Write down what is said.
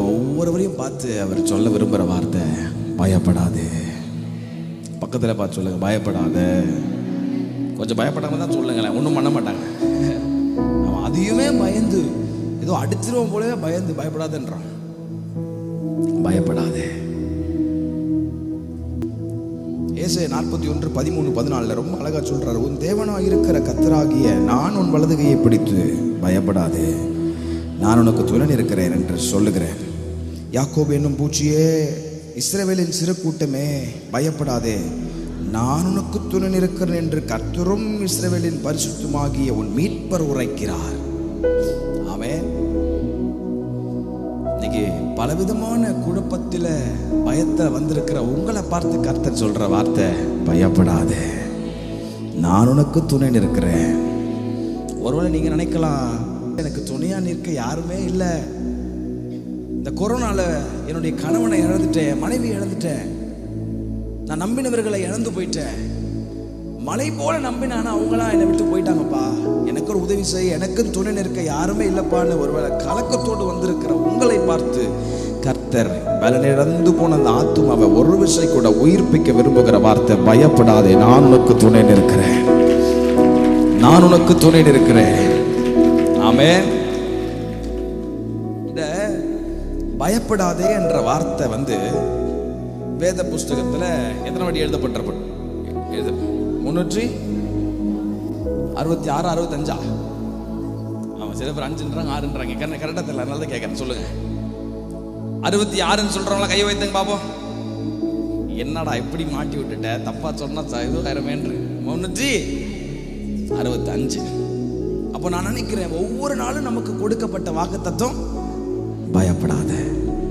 ஒவ்வொருவரையும் பார்த்து அவர் சொல்ல விரும்புகிற வார்த்தை பயப்படாதே. பக்கத்தில் பார்த்து சொல்லுங்க பயப்படாத. கொஞ்சம் பயப்படாம தான் சொல்லுங்களேன் ஒன்றும் பண்ண மாட்டாங்க. அவன் அதையுமே பயந்து ஏதோ அடிச்சிருவோம் போலவே பயந்து பயப்படாதுன்றான். பயப்படாதே. ஏசே நாற்பத்தி ஒன்று பதிமூணு பதினாலில் ரொம்ப அழகாக சொல்கிறார் உன் தேவனாக இருக்கிற கத்தராகிய நான் உன் வலதுகையை பிடித்து பயப்படாதே. நான் உனக்கு துணன் இருக்கிறேன் என்று சொல்லுகிறேன். யாக்கோபு என்னும் பூச்சியே இஸ்ரேவேலின் சிறு கூட்டமே பயப்படாதே. நான் உனக்கு துணன் இருக்கிறேன் என்று கர்த்தரும் இஸ்ரேவேலின் பரிசுத்தமாகிய உன் மீட்பர் உரைக்கிறார். ஆமே இன்னைக்கு பலவிதமான குழப்பத்தில் பயத்தில் வந்திருக்கிற உங்களை பார்த்து கர்த்தர் சொல்ற வார்த்தை பயப்படாதே. நான் உனக்கு துணை இருக்கிறேன். ஒருவேளை நீங்க நினைக்கலாம் எனக்கு துணையா நிற்க யாருமே இல்லை. இந்த கொரோனால என்னுடைய கணவனை இழந்துட்டேன் மனைவி இழந்துட்டேன். நான் நம்பினவர்களை இழந்து போயிட்டேன். மலை போல நம்பினானா அவங்களாம் என்னை விட்டு போயிட்டாங்கப்பா. எனக்கு ஒரு உதவி செய்ய எனக்கும் துணை நிற்க யாருமே இல்லைப்பான்னு ஒருவேளை கலக்கத்தோடு வந்திருக்கிற உங்களை பார்த்து கர்த்தர் பலனிழந்து போன அந்த ஆத்துமாவை ஒரு விசை கூட உயிர்ப்பிக்க விரும்புகிற வார்த்தை பயப்படாதே நான் உனக்கு துணை நிற்கிறேன். நான் உனக்கு துணை நிற்கிறேன். ஆமே இந்த பயப்படாதே என்ற வார்த்தை வந்து வேத புஸ்தகத்துல எத்தனை வாட்டி எழுதப்பட்டிருப்ப எழுத முன்னூற்றி அறுபத்தி ஆறு அறுபத்தஞ்சா? ஆமாம் சில பேர் அஞ்சுன்றாங்க ஆறுன்றாங்க. கரெக்டாக கரெக்டாக தெரியல அதனால தான் கேட்குறேன் சொல்லுங்க. அறுபத்தி ஆறுன்னு சொல்கிறவங்களா கையை வைத்துங்க பாப்போம். என்னடா இப்படி மாட்டி விட்டுட்ட? தப்பா சொன்னா ச- இது வேறமேன்று முன்னூற்றி அறுபத்தஞ்சு. அப்போ நான் நினைக்கிறேன் ஒவ்வொரு நாளும் நமக்கு கொடுக்கப்பட்ட வாக்கு தத்துவம் பயப்படாத.